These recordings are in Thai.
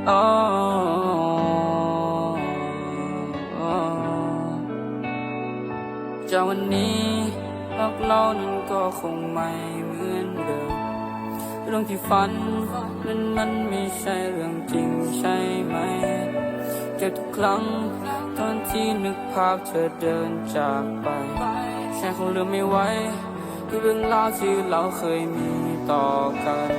จากวันนี้รักเรานั้นก็คงไม่เหมือนเดิม เรื่องที่ฝันนั้นมันไม่ใช่เรื่องจริงใช่ไหมเก็บทุกครั้งตอนที่นึกภาพเธอเดินจากไปฉันคงลืมไม่ไหวกับเรื่องราวที่เราเคยมีต่อกัน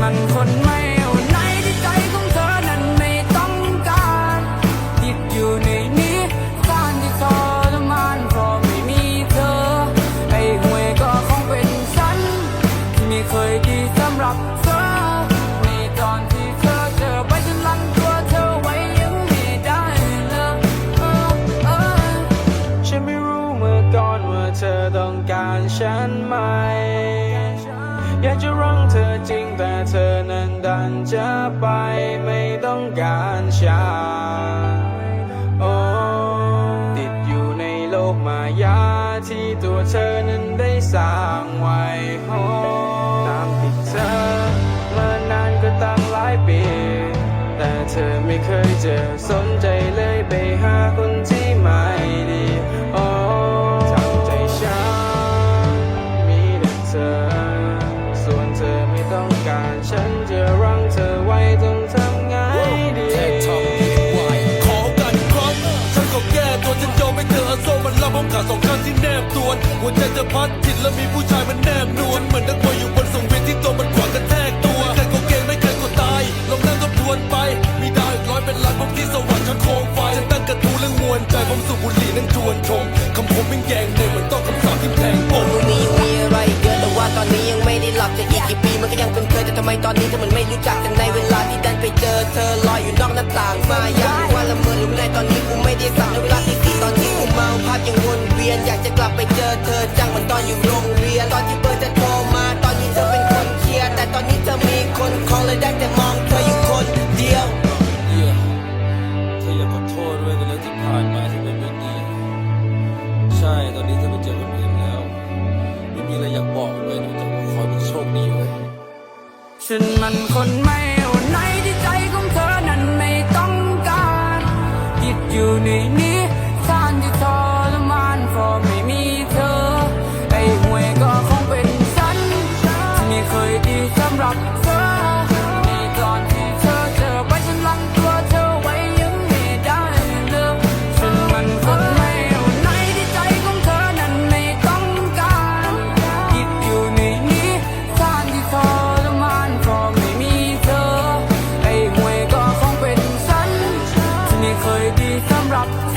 มันคนไม่เอาไหนที่ใจของเธอนั้นไม่ต้องการติดอยู่ในนี้การที่ทรมานเพราะไม่มีเธอ ไอ้ห่วยก็คงเป็นฉัน ที่ไม่เคยดีสำหรับเธอในตอนที่เธอเจอไปฉันลังตัวเธอไว้ยังไม่ได้เลยเออเออฉันไม่รู้เมื่อก่อนว่าเธอต้องการฉันไหม จะรังเธอจริงแต่เธอนั้นดันจะไปไม่ต้องการฉันโอ้ติดอยู่ในโลกมายาที่ตัวเธอนั้นได้สร้างไว้โอ้ตามติดเธอมานานก็ตั้งหลายปี แต่เธอไม่เคยจะสนใจเลยไปหา ต้องกฉันจะรั้งเธอไว้ต้องทำไงดีแททำดีไวขอกันครับ ฉันก็แก้ตัวฉันยอมให้เธออาโซ่มันรับผมขาดสองข้างที่แนบตัวนหัวใจจะพัดจิตแล้วมีผู้ชายมันแนบนวลเหมือนนักำไมตอนนี้เธอมันไม่รู้จักกันในเวลาที่ดันไปเจอเธอลอยอยู่นอกหน้าต่างมา ฉันมันคนไม่เอาไหนที่ใจของเธอนั้นไม่ต้องการติดอยู่ในนี้ อ